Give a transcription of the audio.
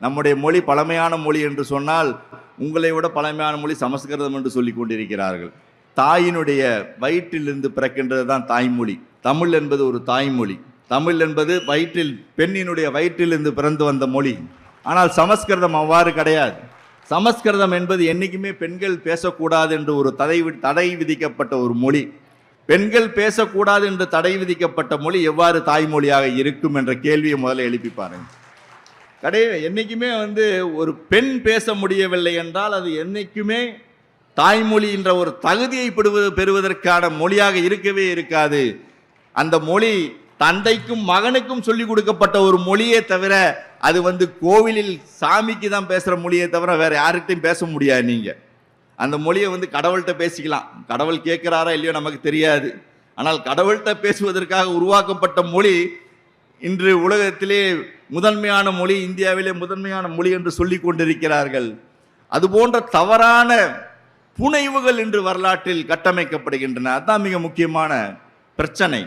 நம்முடைய மொழி பழமையான மொழி என்று சொன்னால் உங்களை விட பழமையான மொழி சமஸ்கிருதம் என்று சொல்லி கொண்டிருக்கிறார்கள். தாயினுடைய வயிற்றிலிருந்து பிறக்கின்றது தான் தாய்மொழி. தமிழ் என்பது ஒரு தாய்மொழி. தமிழ் என்பது வயிற்றில் பெண்ணினுடைய வயிற்றிலிருந்து பிறந்து வந்த மொழி. ஆனால் சமஸ்கிருதம் அவ்வாறு கிடையாது. சமஸ்கிருதம் என்பது என்றைக்குமே பெண்கள் பேசக்கூடாது என்று ஒரு தடை வி- தடை விதிக்கப்பட்ட ஒரு மொழி. பெண்கள் பேசக்கூடாது என்று தடை விதிக்கப்பட்ட மொழி எவ்வாறு தாய்மொழியாக இருக்கும் என்ற கேள்வியை முதல்ல எழுப்பி பாருங்கள். கடையில் என்றைக்குமே வந்து ஒரு பெண் பேச முடியவில்லை என்றால் அது என்றைக்குமே தாய்மொழி என்ற ஒரு தகுதியை பெறுவது பெறுவதற்கான மொழியாக இருக்கவே இருக்காது. அந்த மொழி தந்தைக்கும் மகனுக்கும் சொல்லிக் கொடுக்கப்பட்ட ஒரு மொழியே தவிர அது வந்து கோவிலில் சாமிக்கு தான் பேசுகிற மொழியே தவிர வேறு யார்கிட்டையும் பேச முடியாது நீங்கள் அந்த மொழியை வந்து கடவுள்கிட்ட பேசிக்கலாம். கடவுள் கேட்குறாரா இல்லையோ நமக்கு தெரியாது. ஆனால் கடவுள்கிட்ட பேசுவதற்காக உருவாக்கப்பட்ட மொழி இன்று உலகத்திலே முதன்மையான மொழி இந்தியாவிலே முதன்மையான மொழி என்று சொல்லி கொண்டிருக்கிறார்கள். அதுபோன்ற தவறான புனைவுகள் இன்று வரலாற்றில் கட்டமைக்கப்படுகின்றன. அதுதான் மிக முக்கியமான பிரச்சனை.